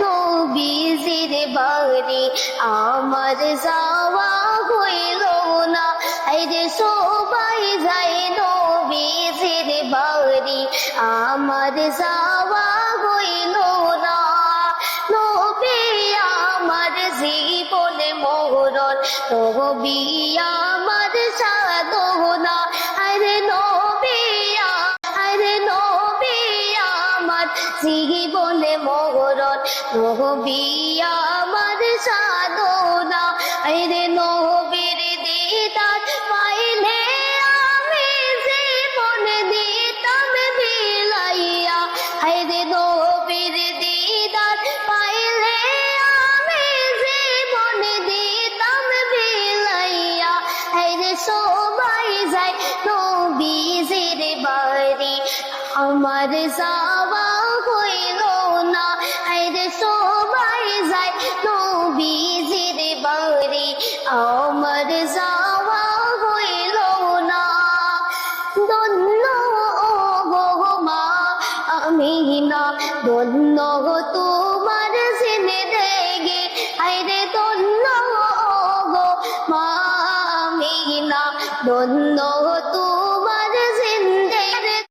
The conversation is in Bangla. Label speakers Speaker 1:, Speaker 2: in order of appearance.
Speaker 1: নবীজির বাড়ি আমার যাওয়া হইল না। আরে সবাই যায় নবীজির বাড়ি আমার যাওয়া হইল না। নবী আমার জীবনে মোহরণ নবী আমার সাধনা। আরে নবী আরে নবী আমার জীবনে নবী আমার সাধনা। আরে নবীর দিদার পাইলে আমি জীবন দিতাম বিলাইয়া। হায়রে নবীর দিদার পাইলে আমি জীবন দিতাম বিলাইয়া। হায়রে সবাই যায় নবীজির বাড়ি। আমার যাওয়া হইল আমার যাওয়া হইল না। দন্য মা, আমি না দন্য তোমার জেনে রেগে। আইরে দন্য মা, আমি না দন্য তোমার